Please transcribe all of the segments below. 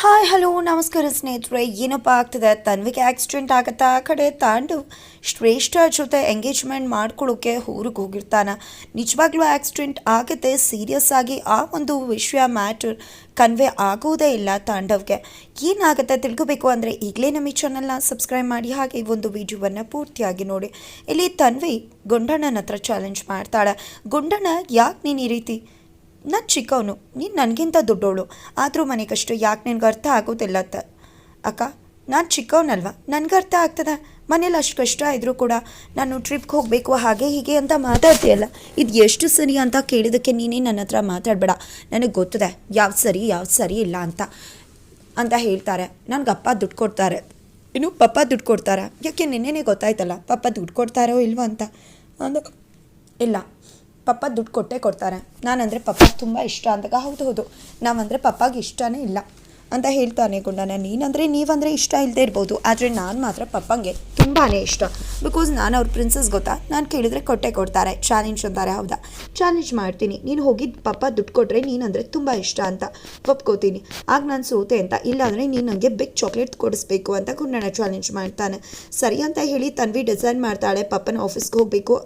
Hi hello ನಮಸ್ಕಾರ ಸ್ನೇಹಿತರೆ. ಏನಪ್ಪ ಆಗ್ತದೆ? ತನ್ವಿಗೆ ಆಕ್ಸಿಡೆಂಟ್ ಆಗತ್ತಾ? ಆ ಕಡೆ ತಾಂಡು ಶ್ರೇಷ್ಠ ಜೊತೆ ಎಂಗೇಜ್ಮೆಂಟ್ ಮಾಡ್ಕೊಳ್ಳೋಕೆ ಊರಿಗೆ ಹೋಗಿರ್ತಾನ. ನಿಜವಾಗ್ಲೂ ಆಕ್ಸಿಡೆಂಟ್ ಆಗುತ್ತೆ ಸೀರಿಯಸ್ ಆಗಿ ಆ ಒಂದು ವಿಷಯ ಮ್ಯಾಟರ್ ಕನ್ವೆ ಆಗೋದೇ ಇಲ್ಲ ತಾಂಡವ್ಗೆ. ಏನಾಗುತ್ತೆ ತಿಳ್ಕೋಬೇಕು ಅಂದರೆ ಈಗಲೇ ನಮ್ಮ ಈ ಚಾನಲ್ನ ಸಬ್ಸ್ಕ್ರೈಬ್ ಮಾಡಿ, ಹಾಗೆ ಈ ಒಂದು ವಿಡಿಯೋವನ್ನು ಪೂರ್ತಿಯಾಗಿ ನೋಡಿ. ಇಲ್ಲಿ ತನ್ವಿ ಗುಂಡಣ್ಣನ ಹತ್ರ ಚಾಲೆಂಜ್ ಮಾಡ್ತಾಳೆ. ಗುಂಡಣ್ಣ, ಯಾಕೆ ನೀನು ಈ ರೀತಿ ನಾನು ಚಿಕ್ಕವನು, ನೀನು ನನಗಿಂತ ದೊಡ್ಡವಳು ಆದರೂ ಮನೆ ಕಷ್ಟ ಯಾಕೆ ನಿನಗೆ ಅರ್ಥ ಆಗೋದಿಲ್ಲ ಅಂತ. ಅಕ್ಕ, ನಾನು ಚಿಕ್ಕವನಲ್ವ? ನನಗೆ ಅರ್ಥ ಆಗ್ತದೆ? ಮನೇಲಿ ಅಷ್ಟು ಕಷ್ಟ ಇದ್ದರೂ ಕೂಡ ನಾನು ಟ್ರಿಪ್ಗೆ ಹೋಗಬೇಕು, ಹಾಗೆ ಹೀಗೆ ಅಂತ ಮಾತಾಡ್ತೀಯಲ್ಲ. ಇದು ಎಷ್ಟು ಸರಿ ಅಂತ ಕೇಳಿದ್ದಕ್ಕೆ ನೀನೇ ನನ್ನ ಹತ್ರ ಮಾತಾಡಬೇಡ. ನನಗೆ ಗೊತ್ತದೆ ಯಾವ್ದು ಸರಿ ಯಾವ್ದು ಸರಿ ಇಲ್ಲ ಅಂತ. ಅಂತ ಹೇಳ್ತಾರೆ. ನನಗೆ ಅಪ್ಪ ದುಡ್ಡು ಕೊಡ್ತಾರೆ. ಇನ್ನು ಪಪ್ಪ ದುಡ್ಡು ಕೊಡ್ತಾರೆ? ಯಾಕೆ ನಿನ್ನೆನೇ ಗೊತ್ತಾಯ್ತಲ್ಲ, ಪಪ್ಪ ದುಡ್ಡು ಕೊಡ್ತಾರೋ ಇಲ್ವೋ ಅಂತ. ಅಂದ, ಇಲ್ಲ. ಪಪ್ಪ ದುಡ್ಡು ಕೊಟ್ಟೇ ಕೊಡ್ತಾರೆ. ನಾನಂದರೆ ಪಪ್ಪ ತುಂಬ ಇಷ್ಟ ಅಂದಾಗ ಹೌದು ಹೌದು. ನಾವಂದರೆ ಪಪ್ಪಾಗೆ ಇಷ್ಟನೇ ಇಲ್ಲ. ಅಂತ ಹೇಳ್ತಾನೆ ಗುಂಡನ. ನೀನಂದರೆ ನೀವಂದರೆ ಇಷ್ಟ ಇಲ್ಲದೆ ಇರ್ಬೋದು. ಆದರೆ ನಾನು ಮಾತ್ರ ಪಪ್ಪಂಗೆ ತುಂಬಾ ಇಷ್ಟ. ಬಿಕಾಸ್ ನಾನು ಅವ್ರ ಪ್ರಿನ್ಸಸ್ ಗೊತ್ತಾ? ನಾನು ಕೇಳಿದರೆ ಕೊಟ್ಟೆ ಕೊಡ್ತಾರೆ. ಚಾಲೆಂಜ್ ಅಂತಾರೆ, ಹೌದಾ? ಚಾಲೆಂಜ್ ಮಾಡ್ತೀನಿ. ನೀನು ಹೋಗಿ ಪಪ್ಪ ದುಡ್ಡು ಕೊಟ್ಟರೆ ನೀನಂದರೆ ತುಂಬ ಇಷ್ಟ ಅಂತ ಒಪ್ಕೋತೀನಿ. ಆಗ ನಾನು ಸೋತೆ ಅಂತ. ಇಲ್ಲಾಂದರೆ ನೀನು ನನಗೆ ಬಿಗ್ ಚಾಕ್ಲೇಟ್ ಕೊಡಿಸ್ಬೇಕು ಅಂತ ಗುಂಡಣ್ಣ ಚಾಲೆಂಜ್ ಮಾಡ್ತಾನೆ. ಸರಿ ಅಂತ ಹೇಳಿ ತನ್ವಿ ಡಿಸೈನ್ ಮಾಡ್ತಾಳೆ. ಪಪ್ಪನ ಆಫೀಸ್ಗೆ ಹೋಗಬೇಕು.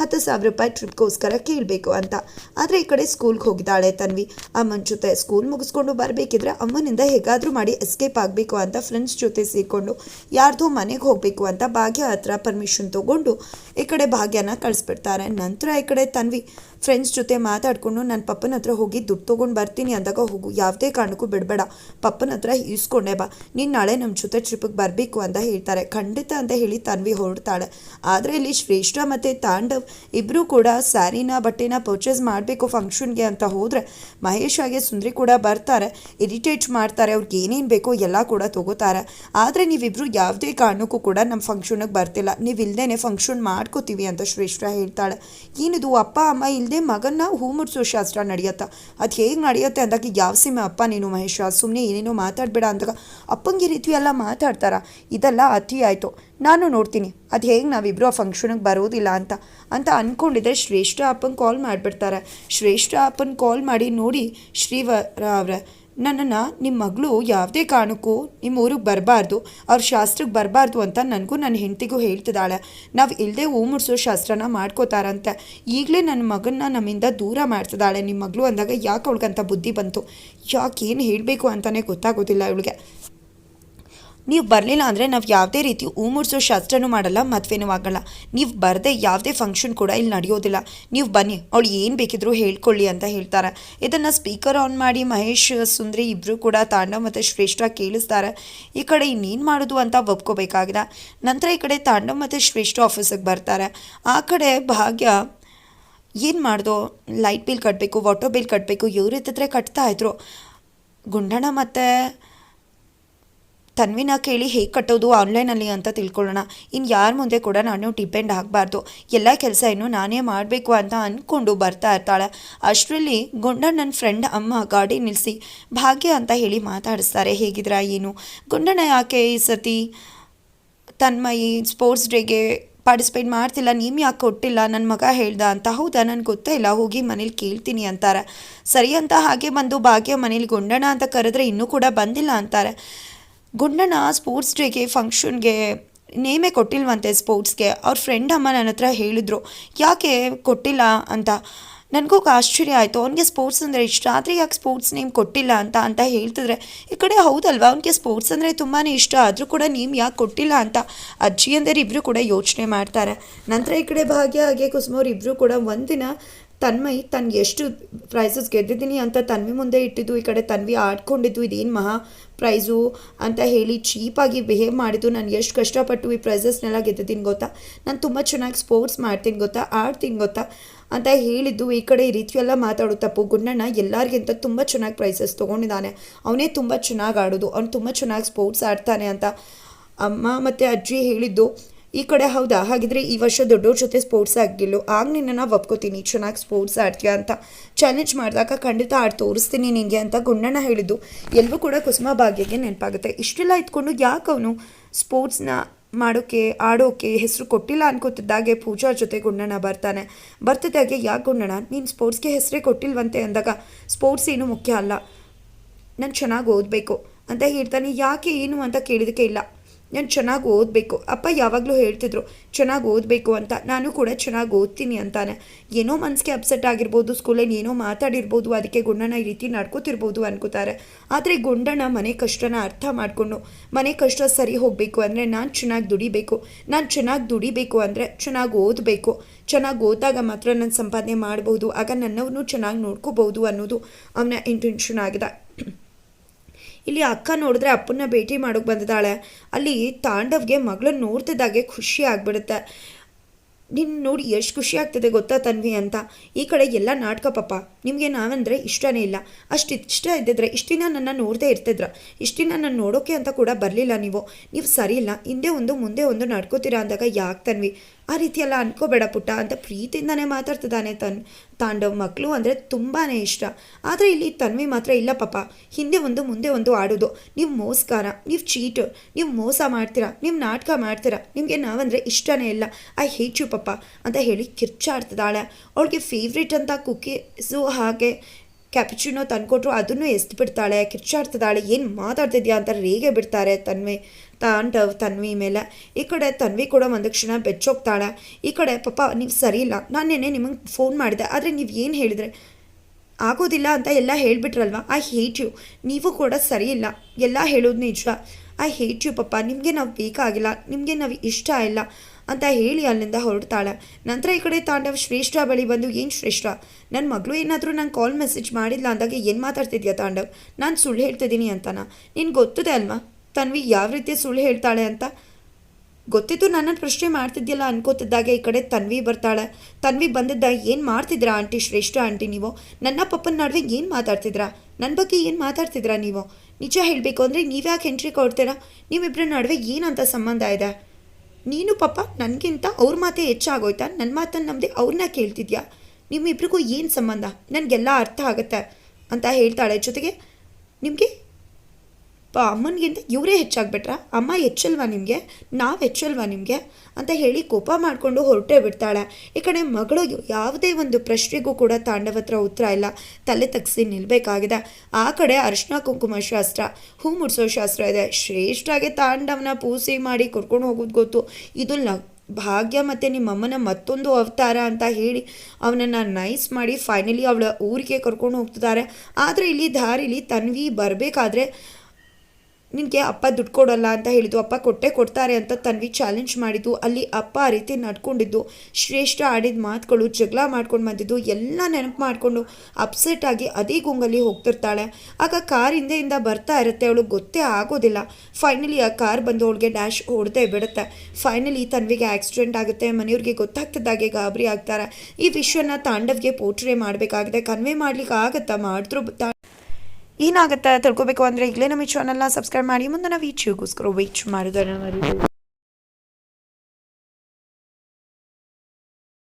ಹತ್ತು ಸಾವಿರ ರೂಪಾಯಿ ಟ್ರಿಪ್ಗೋಸ್ಕರ ಕೇಳಬೇಕು ಅಂತ. ಆದರೆ ಈ ಕಡೆ ಸ್ಕೂಲ್ಗೆ ಹೋಗಿದ್ದಾಳೆ ತನ್ವಿ. ಅಮ್ಮನ ಜೊತೆ ಸ್ಕೂಲ್ ಮುಗಿಸ್ಕೊಂಡು ಬರಬೇಕಿದ್ರೆ ಅಮ್ಮನಿಂದ ಹೇಗಾದರೂ ಮಾಡಿ ಎಸ್ಕೇಪ್ ಆಗಬೇಕು ಅಂತ ಫ್ರೆಂಡ್ಸ್ ಜೊತೆ ಸೇರಿಕೊಂಡು ಯಾರ್ದೋ ಮನೆಗೆ ಹೋಗಬೇಕು ಅಂತ ಭಾಗ್ಯ ಹತ್ರ ಪರ್ಮಿಷನ್ ತೊಗೊಂಡು ಈ ಕಡೆ ಭಾಗ್ಯನ ಕಳಿಸ್ಬಿಡ್ತಾರೆ. ನಂತರ ಈ ಕಡೆ ತನ್ವಿ ಫ್ರೆಂಡ್ಸ್ ಜೊತೆ ಮಾತಾಡಿಕೊಂಡು ನನ್ನ ಪಪ್ಪನ ಹತ್ರ ಹೋಗಿ ದುಡ್ಡು ತೊಗೊಂಡು ಬರ್ತೀನಿ ಅಂದಾಗ ಹೋಗು, ಯಾವುದೇ ಕಾರಣಕ್ಕೂ ಬಿಡಬೇಡ. ಪಪ್ಪನ ಹತ್ರ ಇಸ್ಕೊಂಡೆ ಬಾ. ನೀನು ನಾಳೆ ನಮ್ಮ ಜೊತೆ ಟ್ರಿಪ್ಗೆ ಬರಬೇಕು ಅಂತ ಹೇಳ್ತಾರೆ. ಖಂಡಿತ ಅಂತ ಹೇಳಿ ತನ್ವಿ ಹೊರಡ್ತಾಳೆ. ಆದರೆ ಇಲ್ಲಿ ಶ್ರೇಷ್ಠ ಮತ್ತು ತಾಂಡವ್ ಇಬ್ಬರೂ ಕೂಡ ಸ್ಯಾರಿನ ಬಟ್ಟೆನ ಪರ್ಚೇಸ್ ಮಾಡಬೇಕು ಫಂಕ್ಷನ್ಗೆ ಅಂತ ಹೋದರೆ ಮಹೇಶ್ ಹಾಗೆ ಸುಂದ್ರಿ ಕೂಡ ಬರ್ತಾರೆ. ಇರಿಟೇಟ್ ಮಾಡ್ತಾರೆ, ಅವ್ರಿಗೆ ಏನೇನು ಬೇಕೋ ಎಲ್ಲ ಕೂಡ ತಗೋತಾರೆ. ಆದರೆ ನೀವಿಬ್ಬರು ಯಾವುದೇ ಕಾರಣಕ್ಕೂ ಕೂಡ ನಮ್ಮ ಫಂಕ್ಷನಿಗೆ ಬರ್ತಿಲ್ಲ. ನೀವು ಇಲ್ಲದೇ ಫಂಕ್ಷನ್ ಮಾಡ್ಕೋತೀವಿ ಅಂತ ಶ್ರೇಷ್ಠ ಹೇಳ್ತಾಳೆ. ಏನಿದು, ಅಪ್ಪ, ಅಮ್ಮ ಇಲ್ಲದೆ ಮಗನ್ನ ಹೂ ಮುಡಿಸೋ ಶಾಸ್ತ್ರ ನಡೆಯುತ್ತಾ. ಅದು ಹೇಗೆ ನಡೆಯುತ್ತೆ ಅಂದಾಗ, ಯಾವ ಸೀಮೆ ಅಪ್ಪ, ನೀನು ಮಹೇಶ ಸುಮ್ಮನೆ ಏನೇನೋ ಮಾತಾಡಬೇಡ ಅಂದಾಗ, ಅಪ್ಪಂಗೆ ರೀತಿ ಎಲ್ಲ ಮಾತಾಡ್ತಾರ. ಇದೆಲ್ಲ ಅತಿ ಆಯಿತು. ನಾನು ನೋಡ್ತೀನಿ. ಅದು ಹೇಗೆ ನಾವಿಬ್ಬರು ಆ ಫಂಕ್ಷನಿಗೆ ಬರೋದಿಲ್ಲ ಅಂತ. ಅಂತ ಅಂದ್ಕೊಂಡಿದ್ರೆ ಶ್ರೇಷ್ಠ ಅಪ್ಪನ ಕಾಲ್ ಮಾಡಿಬಿಡ್ತಾರೆ. ಶ್ರೇಷ್ಠ ಅಪ್ಪನ ಕಾಲ್ ಮಾಡಿ ನೋಡಿ ಶ್ರೀವರ ಅವರೇ ನನ್ನನ್ನು ನಿಮ್ಮ ಮಗಳು ಯಾವುದೇ ಕಾರಣಕ್ಕೂ ನಿಮ್ಮ ಊರಿಗೆ ಬರಬಾರ್ದು, ಅವ್ರ ಶಾಸ್ತ್ರಕ್ಕೆ ಬರಬಾರ್ದು ಅಂತ ನನಗೂ ನನ್ನ ಹೆಂಡತಿಗೂ ಹೇಳ್ತಿದ್ದಾಳೆ. ನಾವು ಇಲ್ಲದೆ ಹೂ ಮುಡಿಸೋ ಶಾಸ್ತ್ರನ ಮಾಡ್ಕೋತಾರಂತೆ. ಈಗಲೇ ನನ್ನ ಮಗನ್ನ ನಮ್ಮಿಂದ ದೂರ ಮಾಡ್ತಿದ್ದಾಳೆ ನಿಮ್ಮ ಮಗಳು ಅಂದಾಗ ಯಾಕೆ ಅವಳಿಗಂತ ಬುದ್ಧಿ ಬಂತು? ಯಾಕೆ ಏನು ಹೇಳಬೇಕು ಅಂತಲೇ ಗೊತ್ತಾಗೋದಿಲ್ಲ ಇವಳಿಗೆ. ನೀವು ಬರಲಿಲ್ಲ ಅಂದರೆ ನಾವು ಯಾವುದೇ ರೀತಿ ಹೂ ಮುಡ್ಸೋ ಶಾಸ್ತ್ರನೂ ಮಾಡಲ್ಲ, ಮದುವೆನೂ ಆಗಲ್ಲ. ನೀವು ಬರದೆ ಯಾವುದೇ ಫಂಕ್ಷನ್ ಕೂಡ ಇಲ್ಲಿ ನಡೆಯೋದಿಲ್ಲ. ನೀವು ಬನ್ನಿ, ಅವಳು ಏನು ಬೇಕಿದ್ರೂ ಹೇಳ್ಕೊಳ್ಳಿ ಅಂತ ಹೇಳ್ತಾರೆ. ಇದನ್ನು ಸ್ಪೀಕರ್ ಆನ್ ಮಾಡಿ ಮಹೇಶ್, ಸುಂದ್ರಿ ಇಬ್ಬರು ಕೂಡ ತಾಂಡವ ಮತ್ತು ಶ್ರೇಷ್ಠ ಕೇಳಿಸ್ತಾರೆ. ಈ ಕಡೆ ಇನ್ನೇನು ಮಾಡೋದು ಅಂತ ಒಪ್ಕೋಬೇಕಾಗಿದೆ. ನಂತರ ಈ ಕಡೆ ತಾಂಡವ್ ಮತ್ತು ಶ್ರೇಷ್ಠ ಆಫೀಸಿಗೆ ಬರ್ತಾರೆ. ಆ ಕಡೆ ಭಾಗ್ಯ ಏನು ಮಾಡ್ದು? ಲೈಟ್ ಬಿಲ್ ಕಟ್ಟಬೇಕು ವಾಟರ್ ಬಿಲ್ ಕಟ್ಟಬೇಕು ಇವ್ರ ಹತ್ರ ಕಟ್ತಾ ಇದ್ರು. ಗುಂಡಣ್ಣ ಮತ್ತು ತನ್ವಿನ ಕೇಳಿ ಹೇಗೆ ಕಟ್ಟೋದು ಆನ್ಲೈನಲ್ಲಿ ಅಂತ ತಿಳ್ಕೊಳ್ಳೋಣ. ಇನ್ನು ಯಾರ ಮುಂದೆ ಕೂಡ ನಾನು ಡಿಪೆಂಡ್ ಆಗಬಾರ್ದು. ಎಲ್ಲ ಕೆಲಸ ಇನ್ನು ನಾನೇ ಮಾಡಬೇಕು ಅಂತ ಅಂದ್ಕೊಂಡು ಬರ್ತಾ ಇರ್ತಾಳೆ. ಅಷ್ಟರಲ್ಲಿ ಗುಂಡಣ್ಣ ನನ್ನ ಫ್ರೆಂಡ್ ಅಮ್ಮ ಗಾಡಿ ನಿಲ್ಲಿಸಿ ಭಾಗ್ಯ ಅಂತ ಹೇಳಿ ಮಾತಾಡಿಸ್ತಾರೆ. ಹೇಗಿದ್ರ ಏನು? ಗುಂಡಣ್ಣ ಯಾಕೆ ಈ ಸತಿ ತನ್ಮಯಿ ಸ್ಪೋರ್ಟ್ಸ್ ಡೇಗೆ ಪಾರ್ಟಿಸಿಪೇಟ್ ಮಾಡ್ತಿಲ್ಲ? ನೀವು ಯಾಕೆ ಕೊಟ್ಟಿಲ್ಲ? ನನ್ನ ಮಗ ಹೇಳ್ದ ಅಂತ ಹೌದಾ? ನನಗೆ ಗೊತ್ತೇ ಇಲ್ಲ. ಹೋಗಿ ಮನೇಲಿ ಕೇಳ್ತೀನಿ ಅಂತಾರೆ. ಸರಿ ಅಂತ ಹಾಗೆ ಬಂದು ಭಾಗ್ಯ ಮನೇಲಿ ಗುಂಡಣ ಅಂತ ಕರೆದ್ರೆ ಇನ್ನೂ ಕೂಡ ಬಂದಿಲ್ಲ ಅಂತಾರೆ. ಗುಂಡಣ್ಣ ಸ್ಪೋರ್ಟ್ಸ್ ಡೇಗೆ ಫಂಕ್ಷನ್ಗೆ ನೇಮೇ ಕೊಟ್ಟಿಲ್ವಂತೆ ಸ್ಪೋರ್ಟ್ಸ್ಗೆ ಅವ್ರ ಫ್ರೆಂಡ್ ಅಮ್ಮ ನನ್ನ ಹತ್ರ ಹೇಳಿದ್ರು, ಯಾಕೆ ಕೊಟ್ಟಿಲ್ಲ ಅಂತ? ನನಗೂ ಆಶ್ಚರ್ಯ ಆಯಿತು. ಅವನಿಗೆ ಸ್ಪೋರ್ಟ್ಸ್ ಅಂದರೆ ಇಷ್ಟ. ಆದರೆ ಯಾಕೆ ಸ್ಪೋರ್ಟ್ಸ್ ನೇಮ್ ಕೊಟ್ಟಿಲ್ಲ ಅಂತ ಅಂತ ಹೇಳ್ತಿದ್ರೆ, ಈ ಕಡೆ ಹೌದಲ್ವಾ? ಅವನಿಗೆ ಸ್ಪೋರ್ಟ್ಸ್ ಅಂದರೆ ತುಂಬಾ ಇಷ್ಟ. ಆದರೂ ಕೂಡ ನೇಮ್ ಯಾಕೆ ಕೊಟ್ಟಿಲ್ಲ ಅಂತ? ಅಜ್ಜಿ ಅಂದರೆ ಇಬ್ಬರು ಕೂಡ ಯೋಚನೆ ಮಾಡ್ತಾರೆ. ನಂತರ ಈ ಕಡೆ ಭಾಗ್ಯ ಹಾಗೆ ಕುಸುಮವ್ರು ಇಬ್ಬರು ಕೂಡ ಒಂದಿನ ತನ್ಮಯ್ ತನ್ನ ಎಷ್ಟು ಪ್ರೈಸಸ್ ಗೆದ್ದಿದ್ದೀನಿ ಅಂತ ತನ್ವಿ ಮುಂದೆ ಇಟ್ಟಿದ್ದು, ಈ ಕಡೆ ತನ್ವಿ ಆಡ್ಕೊಂಡಿದ್ದು, ಇದೇನು ಮಹಾ ಪ್ರೈಸು ಅಂತ ಹೇಳಿ ಚೀಪಾಗಿ ಬಿಹೇವ್ ಮಾಡಿದ್ದು. ನಾನು ಎಷ್ಟು ಕಷ್ಟಪಟ್ಟು ಈ ಪ್ರೈಸಸ್ನೆಲ್ಲ ಗೆದ್ದಿದ್ದೀನಿ ಗೊತ್ತಾ? ನಾನು ತುಂಬ ಚೆನ್ನಾಗಿ ಸ್ಪೋರ್ಟ್ಸ್ ಮಾಡ್ತೀನಿ ಗೊತ್ತಾ? ಆಡ್ತೀನಿ ಗೊತ್ತಾ? ಅಂತ ಹೇಳಿದ್ದು, ಈ ಕಡೆ ಈ ರೀತಿಯೆಲ್ಲ ಮಾತಾಡೋ ತಪ್ಪು. ಗುಂಡಣ್ಣ ಎಲ್ಲರಿಗಿಂತ ತುಂಬ ಚೆನ್ನಾಗಿ ಪ್ರೈಸಸ್ ತೊಗೊಂಡಿದ್ದಾನೆ. ಅವನೇ ತುಂಬ ಚೆನ್ನಾಗಿ ಆಡೋದು. ಅವ್ನು ತುಂಬ ಚೆನ್ನಾಗಿ ಸ್ಪೋರ್ಟ್ಸ್ ಆಡ್ತಾನೆ ಅಂತ. ಅಮ್ಮ ಮತ್ತು ಅಜ್ಜಿ ಹೇಳಿದ್ದು ಈ ಕಡೆ ಹೌದಾ? ಹಾಗಿದ್ರೆ ಈ ವರ್ಷ ದೊಡ್ಡವ್ರ ಜೊತೆ ಸ್ಪೋರ್ಟ್ಸ್ ಆಗಿಲ್ಲೋ ಆಗ ನಿನ್ನನ್ನು ಒಪ್ಕೋತೀನಿ. ಚೆನ್ನಾಗಿ ಸ್ಪೋರ್ಟ್ಸ್ ಆಡ್ತೀಯ ಅಂತ ಚಾಲೆಂಜ್ ಮಾಡಿದಾಗ ಖಂಡಿತ ಆಡ್ ತೋರಿಸ್ತೀನಿ ನಿನಗೆ ಅಂತ ಗುಂಡಣ್ಣ ಹೇಳಿದ್ದು. ಎಲ್ಲವೂ ಕೂಡ ಕುಸುಮ ಭಾಗ್ಯಗೆ ನೆನಪಾಗುತ್ತೆ. ಇಷ್ಟೆಲ್ಲ ಇದ್ಕೊಂಡು ಯಾಕೆ ಅವನು ಸ್ಪೋರ್ಟ್ಸ್ನ ಮಾಡೋಕ್ಕೆ ಆಡೋಕೆ ಹೆಸರು ಕೊಟ್ಟಿಲ್ಲ ಅನ್ಕೋತಿದ್ದಾಗೆ ಪೂಜಾ ಜೊತೆ ಗುಂಡಣ್ಣ ಬರ್ತಾನೆ. ಬರ್ತಿದ್ದಾಗೆ ಯಾಕೆ ಗುಂಡಣ್ಣ ನೀನು ಸ್ಪೋರ್ಟ್ಸ್ಗೆ ಹೆಸರೇ ಕೊಟ್ಟಿಲ್ವಂತೆ ಅಂದಾಗ ಸ್ಪೋರ್ಟ್ಸ್ ಏನು ಮುಖ್ಯ ಅಲ್ಲ. ನಾನು ಚೆನ್ನಾಗಿ ಓದಬೇಕು ಅಂತ ಹೇಳ್ತಾನೆ. ಯಾಕೆ ಏನು ಅಂತ ಕೇಳಿದಕ್ಕೆ ಇಲ್ಲ. ನಾನು ಚೆನ್ನಾಗಿ ಓದಬೇಕು. ಅಪ್ಪ ಯಾವಾಗಲೂ ಹೇಳ್ತಿದ್ರು, ಚೆನ್ನಾಗಿ ಓದಬೇಕು ಅಂತ. ನಾನು ಕೂಡ ಚೆನ್ನಾಗಿ ಓದ್ತೀನಿ ಅಂತಾನೆ. ಏನೋ ಮನಸ್ಸಿಗೆ ಅಪ್ಸೆಟ್ ಆಗಿರ್ಬೋದು, ಸ್ಕೂಲಲ್ಲಿ ಏನೋ ಮಾತಾಡಿರ್ಬೋದು, ಅದಕ್ಕೆ ಗುಂಡಣ್ಣ ಈ ರೀತಿ ನಡ್ಕೋತಿರ್ಬೋದು ಅನ್ಕೋತಾರೆ. ಆದರೆ ಗುಂಡಣ್ಣ ಮನೆ ಕಷ್ಟನ ಅರ್ಥ ಮಾಡಿಕೊಂಡು, ಮನೆ ಕಷ್ಟ ಸರಿ ಹೋಗಬೇಕು ಅಂದರೆ ನಾನು ಚೆನ್ನಾಗಿ ದುಡಿಬೇಕು. ನಾನು ಚೆನ್ನಾಗಿ ದುಡಿಬೇಕು ಅಂದರೆ ಚೆನ್ನಾಗಿ ಓದಬೇಕು. ಚೆನ್ನಾಗಿ ಓದಾಗ ಮಾತ್ರ ನಾನು ಸಂಪಾದನೆ ಮಾಡ್ಬೋದು, ಆಗ ನನ್ನವನು ಚೆನ್ನಾಗಿ ನೋಡ್ಕೋಬೋದು ಅನ್ನೋದು ಅವನ ಇಂಟೆನ್ಷನ್ ಆಗಿದೆ. ಇಲ್ಲಿ ಅಕ್ಕ ನೋಡಿದ್ರೆ ಅಪ್ಪನ್ನ ಭೇಟಿ ಮಾಡೋಕೆ ಬಂದಿದ್ದಾಳೆ. ಅಲ್ಲಿ ತಾಂಡವ್ಗೆ ಮಗಳನ್ನ ನೋಡ್ತಿದ್ದಾಗೆ ಖುಷಿ ಆಗ್ಬಿಡುತ್ತೆ. ನಿನ್ನ ನೋಡಿ ಎಷ್ಟು ಖುಷಿ ಆಗ್ತದೆ ಗೊತ್ತಾ ತನ್ವಿ ಅಂತ. ಈ ಕಡೆ ಎಲ್ಲ ನಾಟಕ ಪಾಪ. ನಿಮಗೆ ನಾವಂದರೆ ಇಷ್ಟನೇ ಇಲ್ಲ. ಅಷ್ಟು ಇಷ್ಟ ಇದ್ದಿದ್ರೆ ಇಷ್ಟು ದಿನ ನನ್ನ ನೋಡದೇ ಇರ್ತಿದ್ರ. ಇಷ್ಟು ದಿನ ನನ್ನ ನೋಡೋಕೆ ಅಂತ ಕೂಡ ಬರಲಿಲ್ಲ ನೀವು. ನೀವು ಸರಿ ಇಲ್ಲ. ಹಿಂದೆ ಒಂದು, ಮುಂದೆ ಒಂದು ನಡ್ಕೋತೀರಾ ಅಂದಾಗ ಯಾಕೆ ತನ್ವಿ? ಆ ರೀತಿ ಎಲ್ಲ ಅನ್ಕೋಬೇಡ ಪುಟ್ಟ ಅಂತ ಪ್ರೀತಿಯಿಂದನೇ ಮಾತಾಡ್ತಿದ್ದಾನೆ ತನ್ ತಾಂಡವ್ ಮಕ್ಕಳು ಅಂದರೆ ತುಂಬಾ ಇಷ್ಟ. ಆದರೆ ಇಲ್ಲಿ ತನ್ವಿ ಮಾತ್ರ ಇಲ್ಲ ಪಾಪ. ಹಿಂದೆ ಒಂದು, ಮುಂದೆ ಒಂದು ಆಡೋದು. ನೀವು ಮೋಸ್ಕಾರ, ನೀವು ಚೀಟು, ನೀವು ಮೋಸ ಮಾಡ್ತೀರಾ, ನೀವು ನಾಟಕ ಮಾಡ್ತೀರಾ, ನಿಮಗೆ ನಾವಂದರೆ ಇಷ್ಟನೇ ಇಲ್ಲ. ಐ ಹೇಟ್ ಯು ಪಪ್ಪ ಅಂತ ಹೇಳಿ ಕಿರ್ಚಾಡ್ತಿದ್ದಾಳೆ. ಅವಳಿಗೆ ಫೇವ್ರೇಟ್ ಅಂತ ಕುಕ್ಕೀಸು ಹಾಗೆ ಕ್ಯಾಪಿಚಿನೋ ತಂದ್ಕೊಟ್ರು ಅದನ್ನು ಎಸ್ದು ಬಿಡ್ತಾಳೆ ಕಿರ್ಚಾಡ್ತಿದ್ದಾಳೆ ಏನು ಮಾತಾಡ್ತಿದ್ಯಾ ಅಂತ ರೇಗೆ ಬಿಡ್ತಾರೆ ತನ್ವಿ. ತಾಂಡವ್ ತನ್ವಿ ಮೇಲೆ. ಈ ಕಡೆ ತನ್ವಿ ಕೂಡ ಒಂದು ಕ್ಷಣ ಬೆಚ್ಚೋಗ್ತಾಳೆ. ಈ ಕಡೆ ಪಾಪ ನೀವು ಸರಿ ಇಲ್ಲ. ನಾನು ನೆನ್ನೆ ನಿಮಗೆ ಫೋನ್ ಮಾಡಿದೆ. ಆದರೆ ನೀವು ಏನು ಹೇಳಿದರೆ? ಆಗೋದಿಲ್ಲ ಅಂತ ಎಲ್ಲ ಹೇಳಿಬಿಟ್ರಲ್ವ? ಐ ಹೇಟ್ ಯು ನೀವು ಕೂಡ ಸರಿ ಇಲ್ಲ. ಎಲ್ಲ ಹೇಳೋದು ನಿಜ. I hate you papa. ನಿಮಗೆ ನಾವು ಬೇಕಾಗಿಲ್ಲ ನಿಮಗೆ ನಾವು ಇಷ್ಟ ಇಲ್ಲ ಅಂತ ಹೇಳಿ ಅಲ್ಲಿಂದ ಹೊರಡ್ತಾಳೆ. ನಂತರ ಈ ಕಡೆ ತಾಂಡವ್ ಶ್ರೇಷ್ಠ ಬಳಿ ಬಂದು, ಏನು ಶ್ರೇಷ್ಠ? ನನ್ನ ಮಗಳು ಏನಾದರೂ ನಂಗೆ ಕಾಲ್ ಮೆಸೇಜ್ ಮಾಡಿಲ್ಲ ಅಂದಾಗ ಏನು ಮಾತಾಡ್ತಿದ್ಯಾ ತಾಂಡವ್? ನಾನು ಸುಳ್ಳು ಹೇಳ್ತಿದ್ದೀನಿ ಅಂತಾನ? ನಿನ್ಗೆ ಗೊತ್ತಿದೆ ಅಲ್ವಾ? ತನ್ವಿ ಯಾವ ರೀತಿ ಸುಳ್ಳು ಹೇಳ್ತಾಳೆ ಅಂತ? ಗೊತ್ತಿತ್ತು. ನನ್ನನ್ನು ಪ್ರಶ್ನೆ ಮಾಡ್ತಿದ್ಯಲ್ಲ ಅನ್ಕೋತಿದ್ದಾಗ ಈ ಕಡೆ ತನ್ವಿ ಬರ್ತಾಳೆ. ತನ್ವಿ ಬಂದಿದ್ದ ಏನು ಮಾಡ್ತಿದ್ರಾ ಆಂಟಿ? ಶ್ರೇಷ್ಠ ಆಂಟಿ ನೀವು? ನನ್ನ ಪಪ್ಪನ ನಡುವೆ ಏನು ಮಾತಾಡ್ತಿದ್ರಾ? ನನ್ನ ಬಗ್ಗೆ ಏನು ಮಾತಾಡ್ತಿದ್ರಾ ನೀವು? ನಿಜ ಹೇಳಬೇಕು ಅಂದರೆ ನೀವ್ಯಾಕೆ ಎಂಟ್ರಿ ಕೊಡ್ತೀರಾ? ನೀವಿಬ್ಬರ ನಡುವೆ ಏನಂತ ಸಂಬಂಧ ಇದೆ? ನೀನು ಪಾಪ ನನಗಿಂತ ಅವ್ರ ಮಾತೇ ಹೆಚ್ಚಾಗೋಯ್ತಾ? ನನ್ನ ಮಾತನ್ನು ನಮ್ಮದೇ ಅವ್ರನ್ನ ಕೇಳ್ತಿದ್ಯಾ? ನಿಮ್ಮಿಬ್ರಿಗೂ ಏನು ಸಂಬಂಧ? ನನಗೆಲ್ಲ ಅರ್ಥ ಆಗುತ್ತೆ ಅಂತ ಹೇಳ್ತಾಳೆ ಜೊತೆಗೆ. ನಿಮಗೆ ಅಮ್ಮನಿಗಿಂತ ಇವರೇ ಹೆಚ್ಚಾಗ್ಬಿಟ್ರಾ? ಅಮ್ಮ ಹೆಚ್ಚಲ್ವಾ ನಿಮಗೆ? ನಾವು ಹೆಚ್ಚಲ್ವಾ ನಿಮಗೆ? ಅಂತ ಹೇಳಿ ಕೋಪ ಮಾಡಿಕೊಂಡು ಹೊರಟೇ ಬಿಡ್ತಾಳೆ. ಈ ಕಡೆ ಮಗಳು ಯಾವುದೇ ಒಂದು ಪ್ರಶ್ನೆಗೂ ಕೂಡ ತಾಂಡವ ಹತ್ರ ಉತ್ತರ ಇಲ್ಲ. ತಲೆ ತಗ್ಸಿ ನಿಲ್ಲಬೇಕಾಗಿದೆ ಆ ಕಡೆ ಅರಿಶಿನ ಕುಂಕುಮ ಶಾಸ್ತ್ರ, ಹೂ ಮುಡಿಸೋ ಶಾಸ್ತ್ರ ಇದೆ. ಶ್ರೇಷ್ಠಾಗೆ ತಾಂಡವನ ಪೂಸಿ ಮಾಡಿ ಕರ್ಕೊಂಡು ಹೋಗೋದು ಗೊತ್ತು. ಇದು ಭಾಗ್ಯ ಮತ್ತು ನಿಮ್ಮಮ್ಮನ ಮತ್ತೊಂದು ಅವತಾರ ಅಂತ ಹೇಳಿ ಅವನನ್ನು ನೈಸ್ ಮಾಡಿ ಫೈನಲಿ ಅವಳ ಊರಿಗೆ ಕರ್ಕೊಂಡು ಹೋಗ್ತಿದ್ದಾರೆ. ಆದರೆ ಇಲ್ಲಿ ದಾರಿಲಿ ತನ್ವಿ ಬರಬೇಕಾದ್ರೆ ನಿನಗೆ ಅಪ್ಪ ದುಡ್ಡು ಕೊಡೋಲ್ಲ ಅಂತ ಹೇಳಿದ್ದು, ಅಪ್ಪ ಕೊಟ್ಟೆ ಕೊಡ್ತಾರೆ ಅಂತ ತನ್ವಿ ಚಾಲೆಂಜ್ ಮಾಡಿದ್ದು, ಅಲ್ಲಿ ಅಪ್ಪ ಆ ರೀತಿ ನಡ್ಕೊಂಡಿದ್ದು, ಶ್ರೇಷ್ಠ ಆಡಿದ ಮಾತುಗಳು ಜಗಳ ಮಾಡ್ಕೊಂಡು ಬಂದಿದ್ದು, ಎಲ್ಲ ನೆನಪು ಮಾಡಿಕೊಂಡು ಅಪ್ಸೆಟ್ ಆಗಿ ಅದೇ ಗುಂಗಲ್ಲಿ ಹೋಗ್ತಿರ್ತಾಳೆ. ಆಗ ಕಾರ್ ಹಿಂದೆಯಿಂದ ಬರ್ತಾ ಇರುತ್ತೆ, ಅವಳು ಗೊತ್ತೇ ಆಗೋದಿಲ್ಲ. ಫೈನಲಿ ಆ ಕಾರ್ ಬಂದು ಅವಳಿಗೆ ಡ್ಯಾಶ್ ಹೊಡೆದೇ ಬಿಡುತ್ತೆ. ಫೈನಲಿ ತನ್ವಿಗೆ ಆಕ್ಸಿಡೆಂಟ್ ಆಗುತ್ತೆ, ಮನೆಯವ್ರಿಗೆ ಗೊತ್ತಾಗ್ತಿದ್ದಾಗೆ ಗಾಬರಿ ಆಗ್ತಾರೆ. ಈ ವಿಷಯನ ತಾಂಡವ್ಗೆ ಪೋಟ್ರೆ ಮಾಡಬೇಕಾಗಿದೆ ಕನ್ವೆ ಮಾಡ್ಲಿಕ್ಕೆ ಆಗತ್ತಾ? ಮಾಡಿದ್ರು ಏನಾಗುತ್ತೆ ತಿಳ್ಕೊಬೇಕು ಅಂದರೆ ಈಗಲೇ ನಮ್ಮ ಈ ಚಾನಲ್ನ ಸಬ್ಸ್ಕ್ರೈಬ್ ಮಾಡಿ ಮುಂದೆ ನಾವು ಈ ವೇಟ್ ಮಾಡೋದನ್ನು ಮರಿಬೇಡಿ.